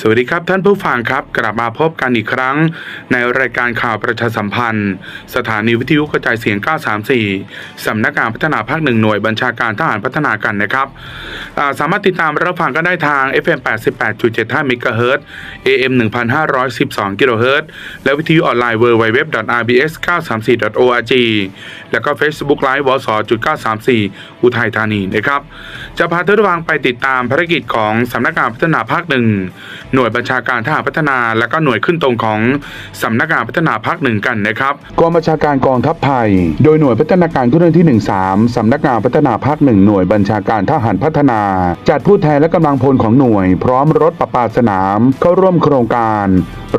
สวัสดีครับท่านผู้ฟังครับ กลับมาพบกันอีกครั้ง ในรายการข่าวประชาสัมพันธ์ สถานีวิทยุกระจายเสียง 934 สำนักงานพัฒนาภาคหนึ่งหน่วยบัญชาการทหารพัฒนากันนะครับสามารถติดตามรับฟังกันได้ทาง FM 88.75 MHz AM 1512 kHz และวิทยุออนไลน์ www.rbs934.org แล้วก็ Facebook Live วส934 อุทัยธานีนะครับจะพาท่านผู้ฟังไปติดตามภารกิจของสำนักงานพัฒนาภาคหนึ่งหน่วยบัญชาการทหารพัฒนา และก็หน่วยขึ้นตรงของสำนักงานพัฒนาภาคหนึ่งกันนะครับกองบัญชาการกองทัพไทย โดยหน่วยพัฒนาการขึ้นเรื่องที่ 13สำนักงานพัฒนาภาคหนึ่งหน่วยบัญชาการทหารพัฒนา จัดผู้แทนและกำลังพลของหน่วย พร้อมรถประปาสนาม เข้าร่วมโครงการ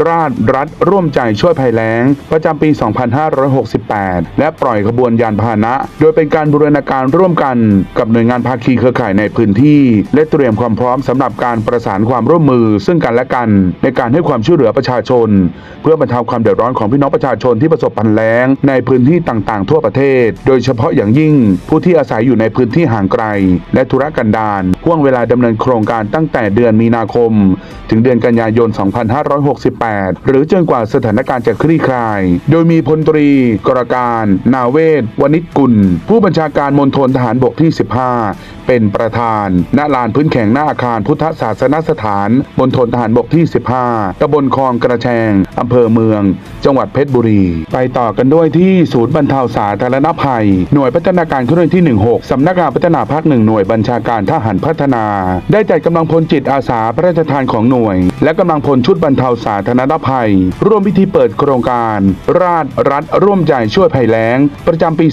ราชรัฐร่วมใจช่วยภัยแล้ง ประจำปี 2568 และปล่อยขบวนยานพาหนะ โดยเป็นการบูรณาการร่วมกันกับหน่วยงานภาคีเครือข่ายในพื้นที่ และเตรียมความพร้อมสำหรับการประสานความร่วมมือซึ่งกันและกัน ในการให้ความช่วยเหลือประชาชน เพื่อบรรเทาความเดือดร้อนของพี่น้องประชาชนที่ประสบภัยแล้งในพื้นที่ต่างๆ ทั่วประเทศ โดยเฉพาะอย่างยิ่ง ผู้ที่อาศัยอยู่ในพื้นที่ห่างไกล และธุรกันดารห่วงเวลาดำเนินโครงการตั้งแต่เดือนมีนาคม ถึงเดือนกันยายน 2568 หรือจนกว่าสถานการณ์จะคลี่คลาย โดยมีพลตรี กรการ นาเวศวณิชกุล ผู้บัญชาการมณฑลทหารบกที่ 15 เป็นประธานณลานพื้นแข็งหน้าอาคารพุทธศาสนสถานมณฑลทหารบกที่ 15ตำบลคลองกระแชงอำเภอเมือง จังหวัดเพชรบุรี ไปต่อกันด้วยที่ศูนย์บรรเทาสาธารณภัย หน่วยพัฒนาการเครื่องที่ 16 สำนักงานพัฒนาภาคหนึ่งหน่วยบัญชาการทหารพัฒนา ได้จัดกำลังพลจิตอาสาพระราชทานของหน่วย และกำลังพลชุดบรรเทาสาธารณภัย ร่วมพิธีเปิดโครงการ ราชรัฐร่วมใจช่วยภัยแล้ง ประจำปี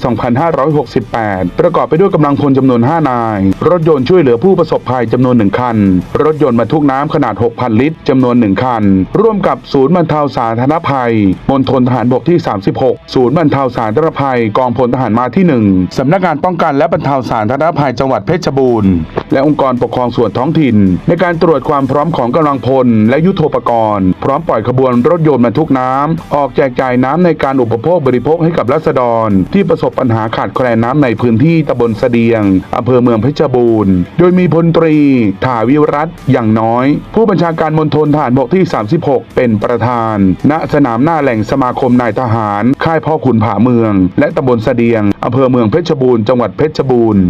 2568 ประกอบไปด้วยกำลังพลจำนวน 5 นาย รถยนต์ช่วยเหลือผู้ประสบภัยจำนวน 1 คัน รถยนต์บรรทุกน้ำขนาด 6 6,000 ลิตรจำนวน 1 คัน ร่วมกับศูนย์บรรเทาสาธารณภัยมณฑลทหารบกที่ 36 ศูนย์บรรเทาสาธารณภัยกองพลทหารมาที่ 1 สำนักงานป้องกันและบรรเทาสาธารณภัยจังหวัดเพชรบูรณ์ และองค์กรปกครองส่วนท้องถิ่น ในการตรวจความพร้อมของกำลังพล และยุทโธปกรณ์ พร้อมปล่อยขบวนรถยนต์บรรทุกน้ำออกแจกจ่ายน้ำในการอุปโภคบริโภคให้กับรัษฎร ที่ประสบปัญหาขาดแคลนน้ำในพื้นที่ตำบลเสดียงอำเภอเมืองเพชรบูรณ์ โดยมีพลตรีถาวิรัตอย่างน้อย ผู้บัญชาการมณฑลทหารบกที่ 36 เป็นประธาน ณ สนามหน้าแหล่งสมาคมนายทหาร ค่ายพ่อขุนผาเมือง และตำบลเสดียงอำเภอเมืองเพชรบูรณ์ จังหวัดเพชรบูรณ์